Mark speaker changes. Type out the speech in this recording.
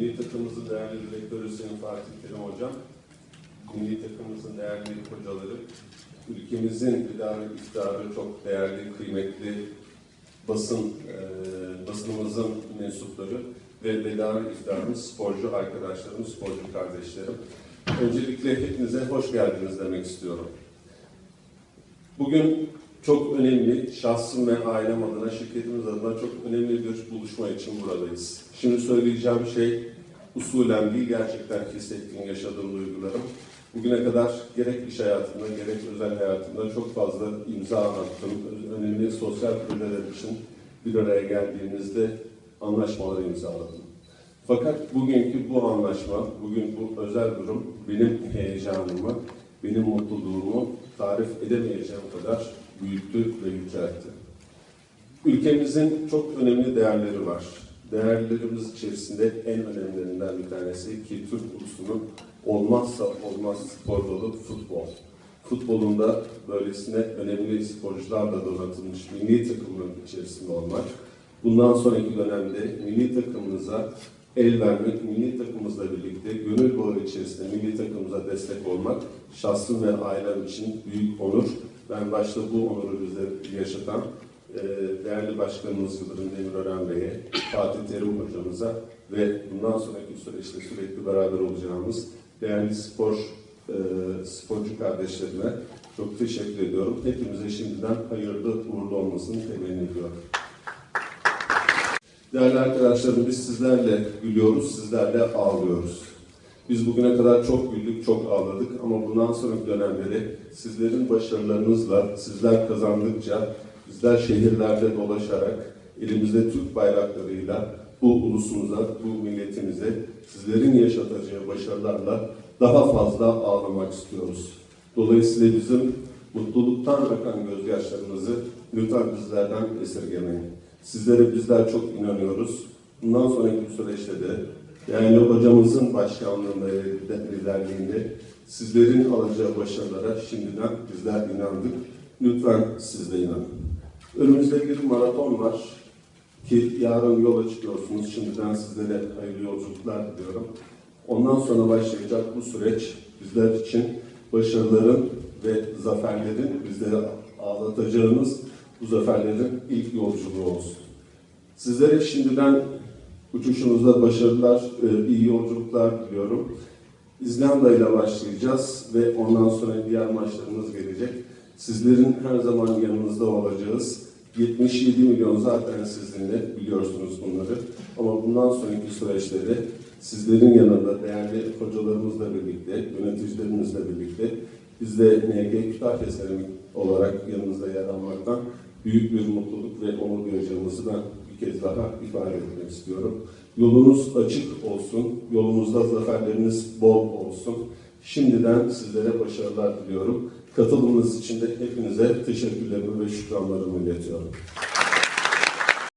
Speaker 1: Milli takımımızın değerli direktörü Sayın Fatih Terim Hocam, milli takımımızın değerli hocaları, ülkemizin idare iftiharı çok değerli, kıymetli basın, e, basınımızın mensupları ve vedar iftiharımız, sporcu arkadaşlarım, sporcu kardeşlerim. Öncelikle hepinize hoş geldiniz demek istiyorum. Bugün çok önemli, şahsım ve ailem adına, şirketimiz adına çok önemli bir buluşma için buradayız. Şimdi söyleyeceğim şey usulen değil, gerçekten hissettiğim, yaşadığım duygularım. Bugüne kadar gerek iş hayatımda, gerek özel hayatımda çok fazla imza attım. Önemli sosyal projeler için bir araya geldiğimizde anlaşmalar imzaladım. Fakat bugünkü bu anlaşma, bugün bu özel durum benim heyecanımı, benim mutluluğumu tarif edemeyeceğim kadar büyüttü ve yükseltti. Ülkemizin çok önemli değerleri var. Değerlerimiz içerisinde en önemlilerinden bir tanesi ki Türk ulusunun olmazsa olmaz spor dalı futbol. Futbolunda böylesine önemli sporcularla donatılmış milli takımın içerisinde olmak, bundan sonraki dönemde milli takımımıza el vermek, milli takımımızla birlikte gönül içerisinde milli takımımıza destek olmak şahsım ve ailem için büyük onur. Ben başta bu onuru bize yaşatan e, değerli başkanımız Yıldırım Demirören Bey'e, Fatih Terim hocamıza ve bundan sonraki süreçte sürekli beraber olacağımız değerli spor e, sporcu kardeşlerime çok teşekkür ediyorum. Hepimize şimdiden hayırlı uğurlu olmasını temenni ediyorum. Değerli arkadaşlarım biz sizlerle gülüyoruz, sizlerle ağlıyoruz. Biz bugüne kadar çok güldük, çok ağladık ama bundan sonraki dönemleri sizlerin başarılarınızla, sizler kazandıkça, bizler şehirlerde dolaşarak, elimizde Türk bayraklarıyla bu ulusumuza, bu milletimize, sizlerin yaşatacağı başarılarla daha fazla ağlamak istiyoruz. Dolayısıyla bizim mutluluktan akan gözyaşlarımızı lütfen bizlerden esirgemeyin. Sizlere bizler çok inanıyoruz. Bundan sonraki süreçte de değerli hocamızın başkanlığında ve liderliğinde sizlerin alacağı başarılara şimdiden bizler inandık. Lütfen siz de inanın. Önümüzde bir maraton var ki yarın yola çıkıyorsunuz. Şimdiden sizlere hayırlı yolculuklar diliyorum. Ondan sonra başlayacak bu süreç bizler için başarıların ve zaferlerin bizleri ağlatacağımız bu zaferlerin ilk yolculuğu olsun. Sizlere şimdiden uçuşunuzda başarılar, e, iyi yolculuklar diliyorum. İzlanda ile başlayacağız ve ondan sonra diğer maçlarımız gelecek. Sizlerin her zaman yanınızda olacağız. 77 milyon zaten sizinle biliyorsunuz bunları. Ama bundan sonraki süreçte de sizlerin yanında değerli hocalarımızla birlikte, yöneticilerimizle birlikte biz de MG Kütahya Seramik olarak yanınızda yer almaktan büyük bir mutluluk ve onur duyacağımızı ben bir kez daha ifade etmek istiyorum. Yolunuz açık olsun, yolunuzda zaferleriniz bol olsun. Şimdiden sizlere başarılar diliyorum. Katılımınız için de hepinize teşekkürlerimi ve şükranlarımı iletiyorum.